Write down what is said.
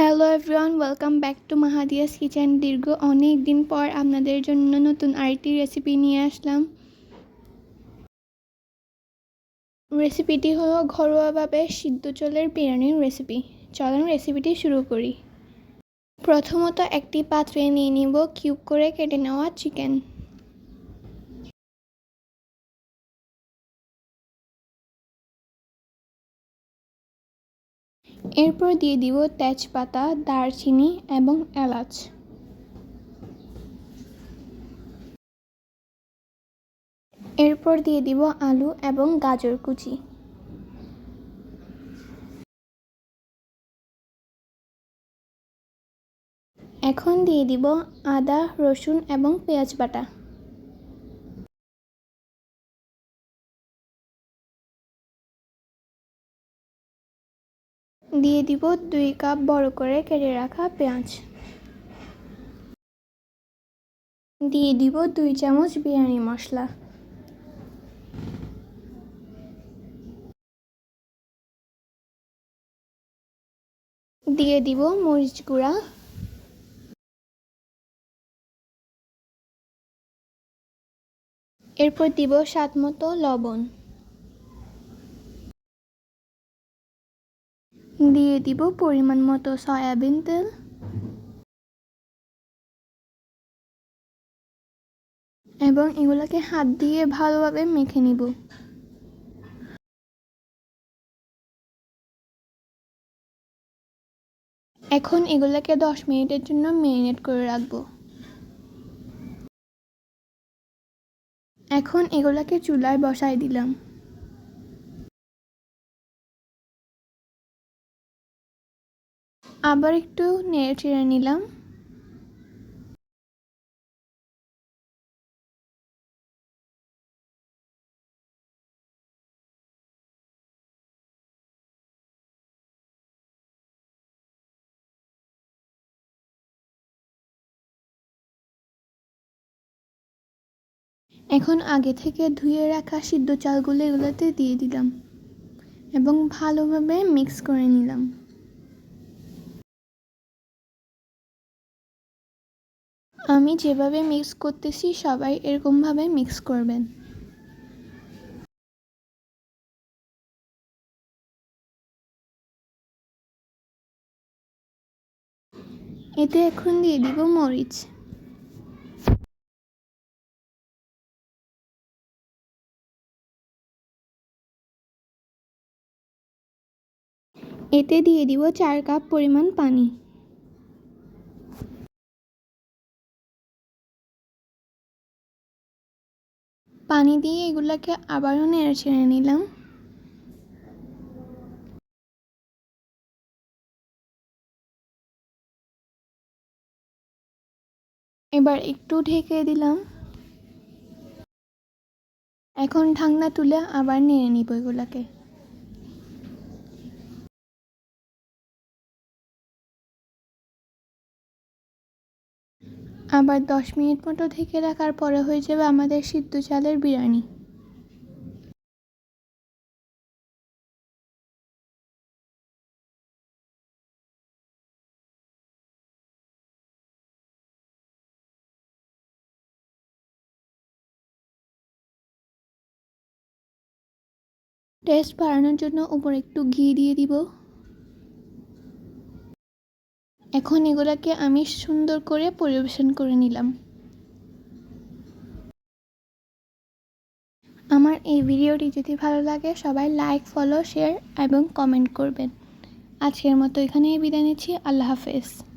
Hello everyone welcome back to Mahadia's kitchen দীর্ঘ অনেক দিন পর আপনাদের জন্য নতুন আরেকটি রেসিপি নিয়ে আসলাম। রেসিপিটি হলো ঘরোয়াভাবে সিদ্ধ চলের বিরিয়ানির রেসিপি চলুন রেসিপিটি শুরু করি। প্রথমত একটি পাত্রে নিয়ে নিব কিউব করে কেটে নেওয়া চিকেন। এরপর দিয়ে দিব তেজপাতা, দারচিনি এবং এলাচ। এরপর দিয়ে দিব আলু এবং গাজর কুচি। এখন দিয়ে দিব আদা, রসুন এবং পেঁয়াজ বাটা। দিয়ে দিব দুই কাপ বড় করে কেটে রাখা পেঁয়াজ। দিয়ে দিব দুই চামচ বিরিয়ানি মশলা। দিয়ে দিব মরিচ গুঁড়া। এরপর দিব স্বাদ মতো লবণ। দিয়ে দিব পরিমাণ মতো সয়াবিন তেল। এবং এগুলোকে হাত দিয়ে ভালোভাবে মেখে নিব। এখন এগুলোকে দশ মিনিটের জন্য মেরিনেট করে রাখব। এখন এগুলোকে চুলায় বসাই দিলাম। আবার একটু নেড়ে চেড়ে নিলাম। এখন আগে থেকে ধুয়ে রাখা সিদ্ধ চালগুলো এগুলোতে দিয়ে দিলাম এবং ভালোভাবে মিক্স করে নিলাম। আমি যেভাবে মিক্স করতেছি, সবাই এরকমভাবে মিক্স করবেন। এতে এখন দিয়ে দিব মরিচ। এতে দিয়ে দিব চার কাপ পরিমাণ পানি। পানি দিয়ে এগুলাকে আবারও নেড়ে ছেড়ে নিলাম। এবার একটু ঢেকে দিলাম। এখন ঢাকনা তুলে আবার নেড়ে নিব এগুলাকে। আবার দশ মিনিট মতো ঢেকে রাখার পরে হয়ে যাবে আমাদের সিদ্ধ চালের বিরিয়ানি। টেস্ট বাড়ানোর জন্য উপরে একটু ঘি দিয়ে দিব। এখন এগুলাকে আমি সুন্দর করে পরিবেশন করে নিলাম। আমার এই ভিডিওটি যদি ভালো লাগে, সবাই লাইক ফলো শেয়ার এবং কমেন্ট করবেন। আজকের মতো এখানেই বিদায় নিচ্ছি। আল্লাহ হাফেজ।